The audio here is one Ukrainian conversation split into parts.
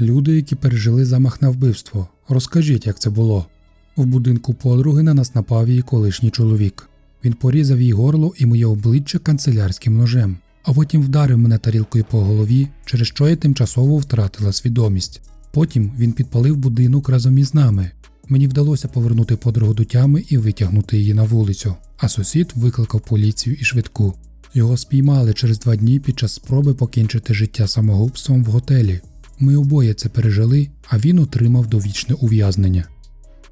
Люди, які пережили замах на вбивство. Розкажіть, як це було. В будинку подруги на нас напав її колишній чоловік. Він порізав їй горло і моє обличчя канцелярським ножем, а потім вдарив мене тарілкою по голові, через що я тимчасово втратила свідомість. Потім він підпалив будинок разом із нами. Мені вдалося повернути подругу до тями і витягнути її на вулицю, а сусід викликав поліцію і швидку. Його спіймали через два дні під час спроби покінчити життя самогубством в готелі. Ми обоє це пережили, а він отримав довічне ув'язнення.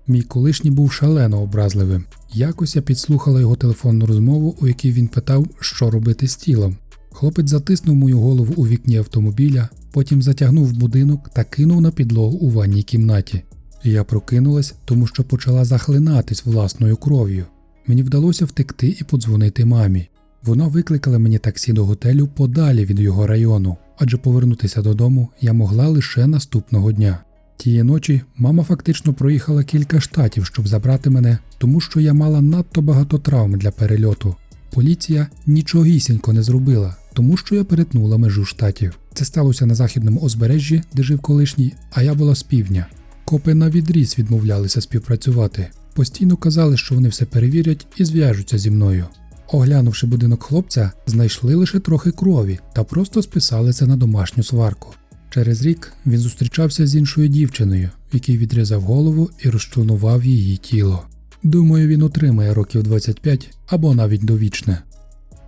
Мій колишній був шалено образливим. Якось я підслухала його телефонну розмову, у якій він питав, що робити з тілом. Хлопець затиснув мою голову у вікні автомобіля, потім затягнув будинок та кинув на підлогу у ванній кімнаті. Я прокинулась, тому що почала захлинатись власною кров'ю. Мені вдалося втекти і подзвонити мамі. Вона викликала мені таксі до готелю подалі від його району, адже повернутися додому я могла лише наступного дня. Тієї ночі мама фактично проїхала кілька штатів, щоб забрати мене, тому що я мала надто багато травм для перельоту. Поліція нічогісінько не зробила, тому що я перетнула межу штатів. Це сталося на західному узбережжі, де жив колишній, а я була з півдня. Копи на відріз відмовлялися співпрацювати. Постійно казали, що вони все перевірять і зв'яжуться зі мною. Оглянувши будинок хлопця, знайшли лише трохи крові та просто списали це на домашню сварку. Через рік він зустрічався з іншою дівчиною, який відрізав голову і розчленував її тіло. Думаю, він отримає років 25 або навіть довічне.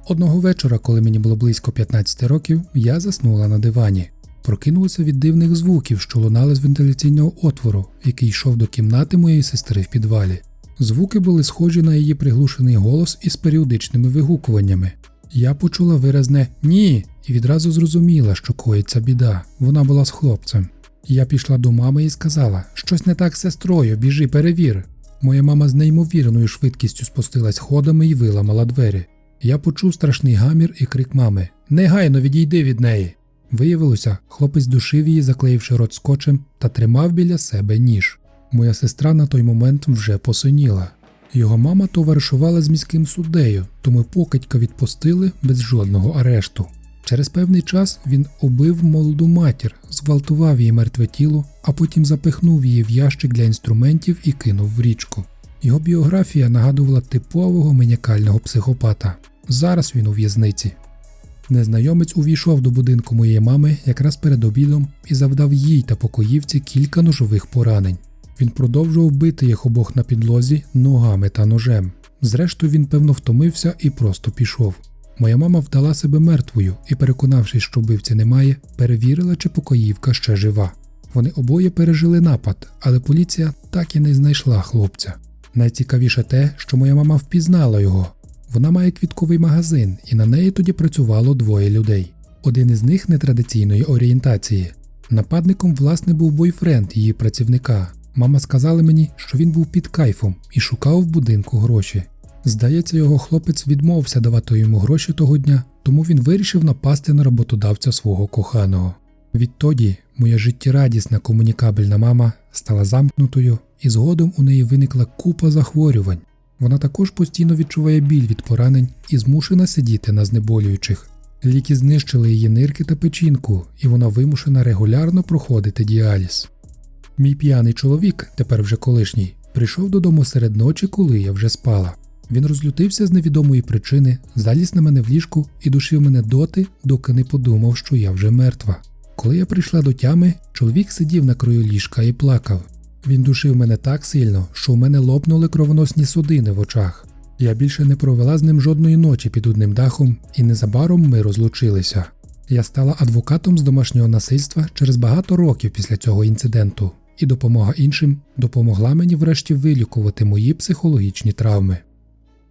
Одного вечора, коли мені було близько 15 років, я заснула на дивані. Прокинулася від дивних звуків, що лунали з вентиляційного отвору, який йшов до кімнати моєї сестри в підвалі. Звуки були схожі на її приглушений голос із періодичними вигукуваннями. Я почула виразне ні і відразу зрозуміла, що коїться біда. Вона була з хлопцем. Я пішла до мами і сказала: щось не так сестрою, біжи, перевір. Моя мама з неймовірною швидкістю спустилась ходами і виламала двері. Я почув страшний гамір і крик мами: Негайно відійди від неї. Виявилося, хлопець душив її, заклеївши рот скотчем, та тримав біля себе ніж. Моя сестра на той момент вже посиніла. Його мама товаришувала з міським суддею, тому покидька відпустили без жодного арешту. Через певний час він убив молоду матір, зґвалтував її мертве тіло, а потім запихнув її в ящик для інструментів і кинув в річку. Його біографія нагадувала типового маніакального психопата. Зараз він у в'язниці. Незнайомець увійшов до будинку моєї мами якраз перед обідом і завдав їй та покоївці кілька ножових поранень. Він продовжував бити їх обох на підлозі ногами та ножем. Зрештою, він певно втомився і просто пішов. Моя мама вдала себе мертвою і, переконавшись, що вбивці немає, перевірила, чи покоївка ще жива. Вони обоє пережили напад, але поліція так і не знайшла хлопця. Найцікавіше те, що моя мама впізнала його. Вона має квітковий магазин, і на неї тоді працювало двоє людей. Один із них нетрадиційної орієнтації. Нападником, власне, був бойфренд її працівника. Мама сказала мені, що він був під кайфом і шукав в будинку гроші. Здається, його хлопець відмовився давати йому гроші того дня, тому він вирішив напасти на роботодавця свого коханого. Відтоді моя життєрадісна комунікабельна мама стала замкнутою, і згодом у неї виникла купа захворювань. Вона також постійно відчуває біль від поранень і змушена сидіти на знеболюючих. Ліки знищили її нирки та печінку, і вона вимушена регулярно проходити діаліз. Мій п'яний чоловік, тепер вже колишній, прийшов додому серед ночі, коли я вже спала. Він розлютився з невідомої причини, заліз на мене в ліжку і душив мене доти, доки не подумав, що я вже мертва. Коли я прийшла до тями, чоловік сидів на краю ліжка і плакав. Він душив мене так сильно, що у мене лопнули кровоносні судини в очах. Я більше не провела з ним жодної ночі під одним дахом, і незабаром ми розлучилися. Я стала адвокатом з домашнього насильства через багато років після цього інциденту, і допомога іншим допомогла мені врешті вилікувати мої психологічні травми.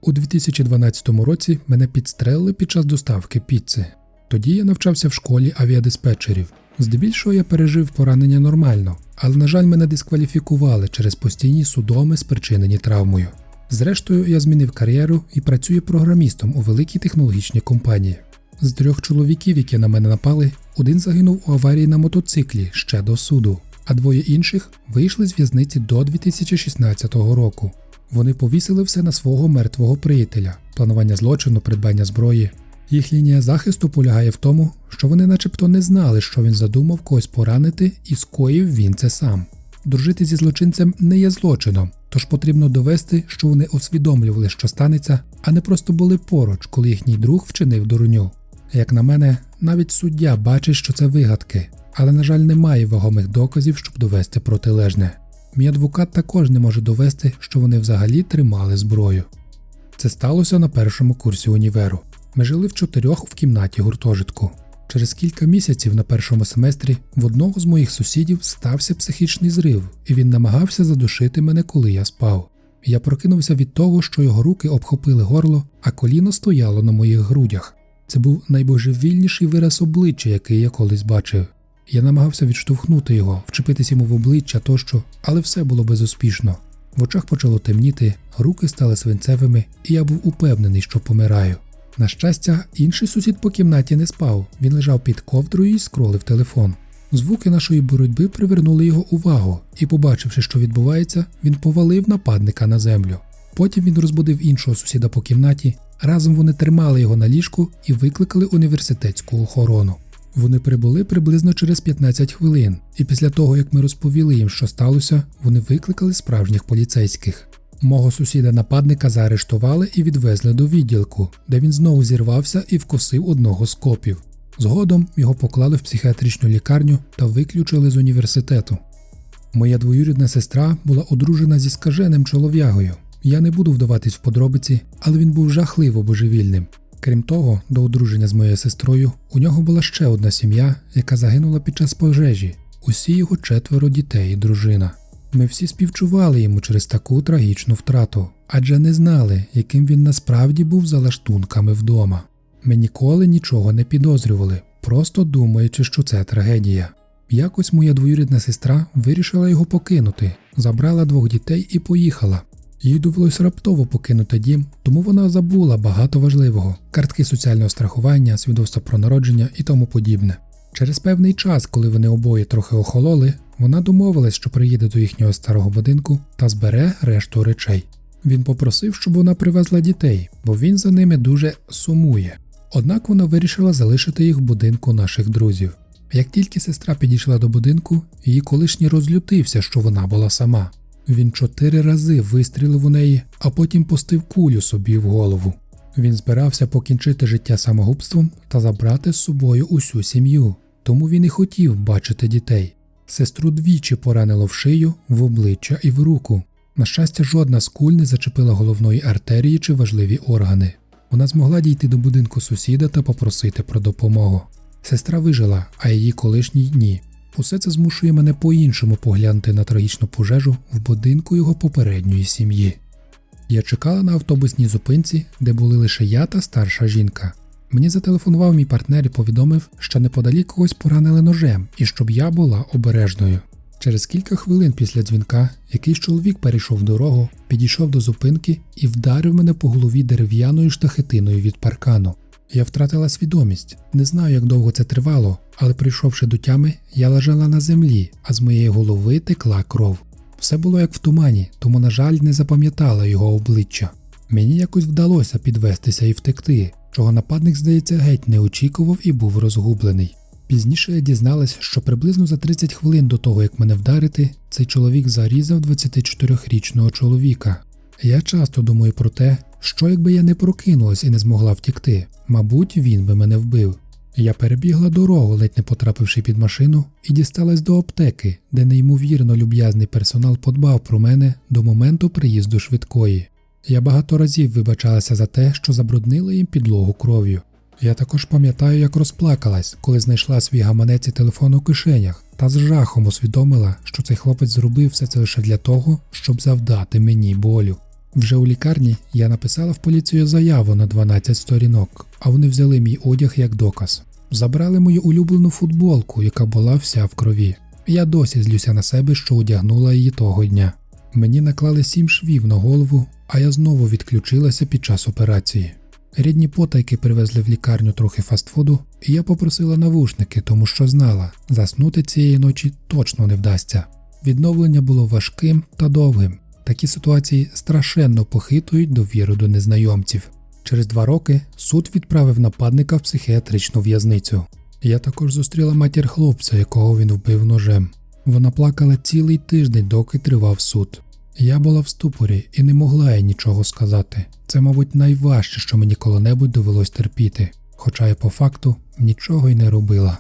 У 2012 році мене підстрелили під час доставки піци. Тоді я навчався в школі авіадиспетчерів. Здебільшого я пережив поранення нормально, але, на жаль, мене дискваліфікували через постійні судоми, спричинені травмою. Зрештою, я змінив кар'єру і працюю програмістом у великій технологічній компанії. З трьох чоловіків, які на мене напали, один загинув у аварії на мотоциклі ще до суду, а двоє інших вийшли з в'язниці до 2016 року. Вони повісили все на свого мертвого приятеля, планування злочину, придбання зброї. Їх лінія захисту полягає в тому, що вони начебто не знали, що він задумав когось поранити, і скоїв він це сам. Дружити зі злочинцем не є злочином, тож потрібно довести, що вони усвідомлювали, що станеться, а не просто були поруч, коли їхній друг вчинив дурню. Як на мене, навіть суддя бачить, що це вигадки, але, на жаль, немає вагомих доказів, щоб довести протилежне. Мій адвокат також не може довести, що вони взагалі тримали зброю. Це сталося на першому курсі універу. Ми жили в чотирьох в кімнаті гуртожитку. Через кілька місяців на першому семестрі в одного з моїх сусідів стався психічний зрив, і він намагався задушити мене, коли я спав. Я прокинувся від того, що його руки обхопили горло, а коліно стояло на моїх грудях. Це був найбожевільніший вираз обличчя, який я колись бачив. Я намагався відштовхнути його, вчепитись йому в обличчя тощо, але все було безуспішно. В очах почало темніти, руки стали свинцевими, і я був упевнений, що помираю. На щастя, інший сусід по кімнаті не спав, він лежав під ковдрою і скролив телефон. Звуки нашої боротьби привернули його увагу, і, побачивши, що відбувається, він повалив нападника на землю. Потім він розбудив іншого сусіда по кімнаті. Разом вони тримали його на ліжку і викликали університетську охорону. Вони прибули приблизно через 15 хвилин, і після того, як ми розповіли їм, що сталося, вони викликали справжніх поліцейських. Мого сусіда-нападника заарештували і відвезли до відділку, де він знову зірвався і вкусив одного з копів. Згодом його поклали в психіатричну лікарню та виключили з університету. Моя двоюрідна сестра була одружена зі скаженим чолов'ягою. Я не буду вдаватись в подробиці, але він був жахливо божевільним. Крім того, до одруження з моєю сестрою у нього була ще одна сім'я, яка загинула під час пожежі, усі його четверо дітей і дружина. Ми всі співчували йому через таку трагічну втрату, адже не знали, яким він насправді був за лаштунками вдома. Ми ніколи нічого не підозрювали, просто думаючи, що це трагедія. Якось моя двоюрідна сестра вирішила його покинути, забрала двох дітей і поїхала. Їй довелось раптово покинути дім, тому вона забула багато важливого: картки соціального страхування, свідоцтва про народження і тому подібне. Через певний час, коли вони обоє трохи охололи, вона домовилась, що приїде до їхнього старого будинку та збере решту речей. Він попросив, щоб вона привезла дітей, бо він за ними дуже сумує. Однак вона вирішила залишити їх в будинку наших друзів. Як тільки сестра підійшла до будинку, її колишній розлютився, що вона була сама. Він чотири рази вистрілив у неї, а потім пустив кулю собі в голову. Він збирався покінчити життя самогубством та забрати з собою усю сім'ю, тому він і хотів бачити дітей. Сестру двічі поранило в шию, в обличчя і в руку. На щастя, жодна з куль не зачепила головної артерії чи важливі органи. Вона змогла дійти до будинку сусіда та попросити про допомогу. Сестра вижила, а її колишній ні. Усе це змушує мене по-іншому поглянути на трагічну пожежу в будинку його попередньої сім'ї. Я чекала на автобусній зупинці, де були лише я та старша жінка. Мені зателефонував мій партнер і повідомив, що неподалік когось поранили ножем і щоб я була обережною. Через кілька хвилин після дзвінка якийсь чоловік перейшов дорогу, підійшов до зупинки і вдарив мене по голові дерев'яною штахетиною від паркану. Я втратила свідомість, не знаю, як довго це тривало, але прийшовши до тями, я лежала на землі, а з моєї голови текла кров. Все було як в тумані, тому, на жаль, не запам'ятала його обличчя. Мені якось вдалося підвестися і втекти, чого нападник, здається, геть не очікував і був розгублений. Пізніше я дізналась, що приблизно за 30 хвилин до того, як мене вдарити, цей чоловік зарізав 24-річного чоловіка. Я часто думаю про те, що якби я не прокинулась і не змогла втікти, мабуть, він би мене вбив. Я перебігла дорогу, ледь не потрапивши під машину, і дісталась до аптеки, де неймовірно люб'язний персонал подбав про мене до моменту приїзду швидкої. Я багато разів вибачалася за те, що забруднила їм підлогу кров'ю. Я також пам'ятаю, як розплакалась, коли знайшла свій гаманець і телефон у кишенях, та з жахом усвідомила, що цей хлопець зробив все це лише для того, щоб завдати мені болю. Вже у лікарні я написала в поліцію заяву на 12 сторінок, а вони взяли мій одяг як доказ. Забрали мою улюблену футболку, яка була вся в крові. Я досі злюся на себе, що одягнула її того дня. Мені наклали сім швів на голову, а я знову відключилася під час операції. Рідні потайки привезли в лікарню трохи фастфуду, і я попросила навушники, тому що знала, заснути цієї ночі точно не вдасться. Відновлення було важким та довгим. Такі ситуації страшенно похитують довіру до незнайомців. Через два роки суд відправив нападника в психіатричну в'язницю. Я також зустріла матір хлопця, якого він вбив ножем. Вона плакала цілий тиждень, доки тривав суд. Я була в ступорі і не могла їй нічого сказати. Це, мабуть, найважче, що мені коли-небудь довелось терпіти, хоча я по факту нічого й не робила.